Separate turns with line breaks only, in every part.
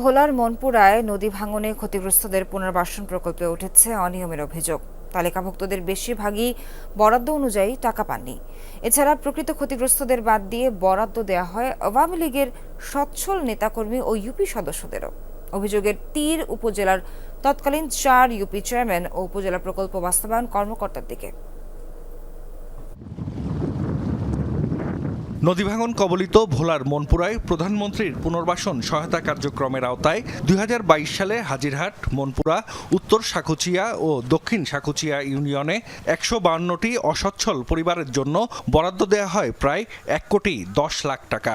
ভোলার মনপুরায় নদী ভাঙনে ক্ষতিগ্রস্তদের পুনর্বাসন প্রকল্পে উঠেছে অনিয়মের অভিযোগ। তালিকাভুক্তদের বেশিরভাগই বরাদ্দ অনুযায়ী টাকা পাননি। এছাড়া প্রকৃত ক্ষতিগ্রস্তদের বাদ দিয়ে বরাদ্দ দেওয়া হয় আওয়ামী লীগের সচ্ছল নেতাকর্মী ও ইউপি সদস্যদেরও। অভিযোগের তীর উপজেলার তৎকালীন চার ইউপি চেয়ারম্যান ও উপজেলা প্রকল্প বাস্তবায়ন কর্মকর্তার দিকে।
নদী ভাঙন কবলিত ভোলার মনপুরায় প্রধানমন্ত্রীর পুনর্বাসন সহায়তা কার্যক্রমের আওতায় দুই হাজার বাইশ সালে হাজিরহাট, মনপুরা, উত্তর সাকুচিয়া ও দক্ষিণ সাকুচিয়া ইউনিয়নে একশো বাউন্নটি অসচ্ছল পরিবারের জন্য বরাদ্দ দেয়া হয় প্রায় এক কোটি দশ লাখ টাকা।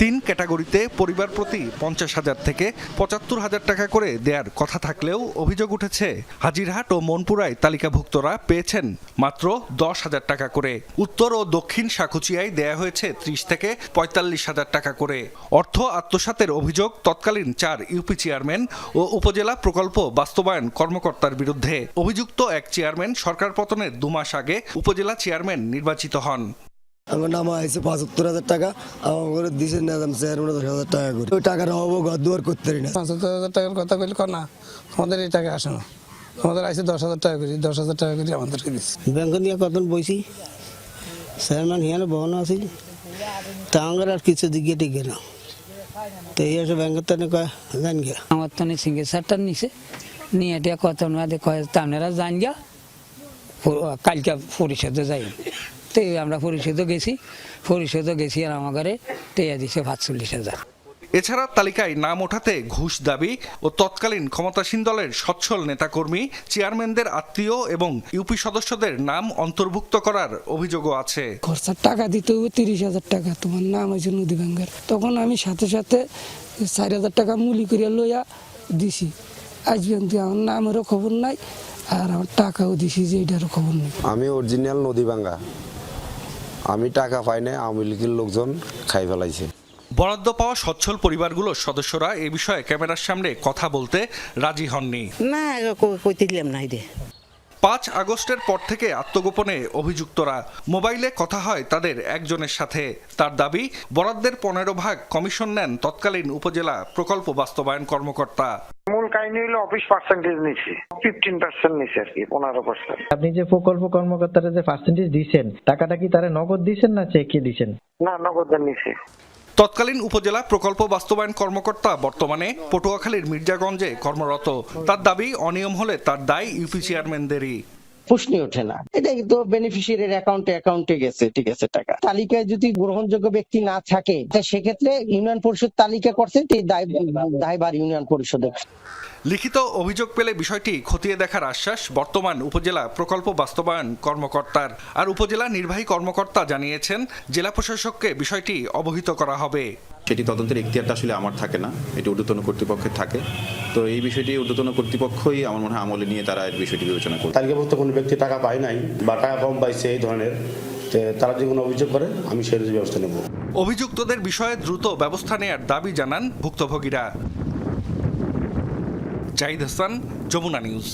তিন ক্যাটাগরিতে পরিবার প্রতি পঞ্চাশ হাজার থেকে পঁচাত্তর হাজার টাকা করে দেওয়ার কথা থাকলেও অভিযোগ উঠেছে, হাজিরহাট ও মনপুরায় তালিকাভুক্তরা পেয়েছেন মাত্র দশ হাজার টাকা করে। উত্তর ও দক্ষিণ সাকুচিয়ায় দেয়া হয়েছে ত্রিশ থেকে পঁয়তাল্লিশ হাজার টাকা করে। অর্থ আত্মসাতের অভিযোগ তৎকালীন চার ইউপি চেয়ারম্যান ও উপজেলা প্রকল্প বাস্তবায়ন কর্মকর্তার বিরুদ্ধে। অভিযুক্ত এক চেয়ারম্যান সরকার পতনের দুমাস আগে উপজেলা চেয়ারম্যান নির্বাচিত হন।
আমার নাম আইসে পঁচাত্তর হাজার টাকা আমার দিছে না দাম চেয়ারম্যান দশ হাজার টাকা করে। ওই টাকার অভাব ঘর দুয়ার করতে পারি না।
পঁচাত্তর হাজার টাকার কথা বলি না আমাদের এই টাকা আসে না। আমাদের আসে দশ হাজার টাকা করি দশ হাজার টাকা করি আমাদেরকে দিচ্ছে
ব্যাংক দিয়ে কতক্ষণ বইছি? চেয়ারম্যান হিয়ানে বহন আছিল তা আমার আর কিছু দিকে টিকে না। তো এই এসে ব্যাংকের তো কয় জান গিয়া
আমার তো সিঙ্গে সারটা নিছে। নিয়ে এটা কত নয় কয় আপনারা জান গা প- কালকে পরিষদে যাই তো আমরা পরিষদে গেছি পরিষদে গেছি আর আমাকে টেয়া দিছে পাঁচচল্লিশ হাজার।
এছাড়া তালিকায় নাম ওঠাতে ঘুষ দাবি ও তৎকালীন ক্ষমতাসীন দলের সচ্ছল নেতাকর্মী চেয়ারম্যানদের আত্মীয় এবং ইউপি সদস্যদের নাম অন্তর্ভুক্ত করার অভিযোগও আছে।
খরচার টাকা দিতে হবে তিরিশ হাজার টাকা। তোমার নাম হয়েছে নদী ব্যাংকের তখন আমি সাথে সাথে চার হাজার টাকা মুলি করিয়া লইয়া দিছি। আজ পর্যন্ত আমার নামেরও খবর নাই আর আমার টাকাও দিছি যে এটারও খবর নেই।
আমি অরিজিনাল নদী ভাঙ্গা আমি টাকা পাই নাই আওয়ামী লীগের লোকজন খাই ফেলাইছে।
বরাদ্দ পাওয়া সচ্ছল পরিবারগুলোর সদস্যরা এ বিষয়ে ক্যামেরার সামনে কথা বলতে রাজি হননি।
না কইতে দিলাম না রে
পাঁচ আগস্টের পর থেকে আত্মগোপনে অভিযুক্তরা। মোবাইলে কথা হয় তাদের একজনের সাথে। তার দাবি বরাদ্দের পনেরো ভাগ কমিশন নেন তৎকালীন উপজেলা প্রকল্প বাস্তবায়ন কর্মকর্তা।
অফিস পার্সেন্টেজ নিছে। ফিফটিন পার্সেন্ট নিছে আর কি পনেরো পার্সেন্ট
আপনি যে প্রকল্প কর্মকর্তারা যে পার্সেন্টেজ দিচ্ছেন টাকাটা কি তারা নগদ দিচ্ছেন না চেকে দিচ্ছেন
না নগদের নিছে।
তৎকালীন উপজেলা প্রকল্প বাস্তবায়ন কর্মকর্তা বর্তমানে পটুয়াখালীর মির্জাগঞ্জে কর্মরত। তার দাবি অনিয়ম হলে তার দায় ইউপি চেয়ারম্যানদেরই
প্রশ্নই ওঠে না। এটা কিন্তু বেনিফিশিয়ারির অ্যাকাউন্টে অ্যাকাউন্টে গেছে ঠিক আছে টাকা। তালিকায় যদি গ্রহণযোগ্য ব্যক্তি না থাকে সেক্ষেত্রে ইউনিয়ন পরিষদ তালিকা করছে এই দায় দায়ভার ইউনিয়ন পরিষদের।
লিখিত অভিযোগ পেলে বিষয়টি খতিয়ে দেখার আশ্বাস বর্তমান উপজেলা প্রকল্প বাস্তবায়ন কর্মকর্তার। আর উপজেলা নির্বাহী কর্মকর্তা জানিয়েছেন জেলা প্রশাসককে বিষয়টি অবহিত করা হবে।
সেটি তদন্তের এখতিয়ারটা আসলে আমার থাকে না এটি ঊর্ধ্বতন কর্তৃপক্ষের থাকে। তো এই বিষয়টি ঊর্ধ্বতন কর্তৃপক্ষই আমার মনে হয় আমলে নিয়ে তারা এই বিষয়টি বিবেচনা করবে।
তালিকাভুক্ত কোনো ব্যক্তি টাকা পায় নাই বা টাকা কম পাইছে এই ধরনের তারা যে কোনো অভিযোগ করে আমি সেই ব্যবস্থা নেব।
অভিযুক্তদের বিষয়ে দ্রুত ব্যবস্থা নেয়ার দাবি জানান ভুক্তভোগীরা। জাহিদ হাসান যমুনা নিউজ।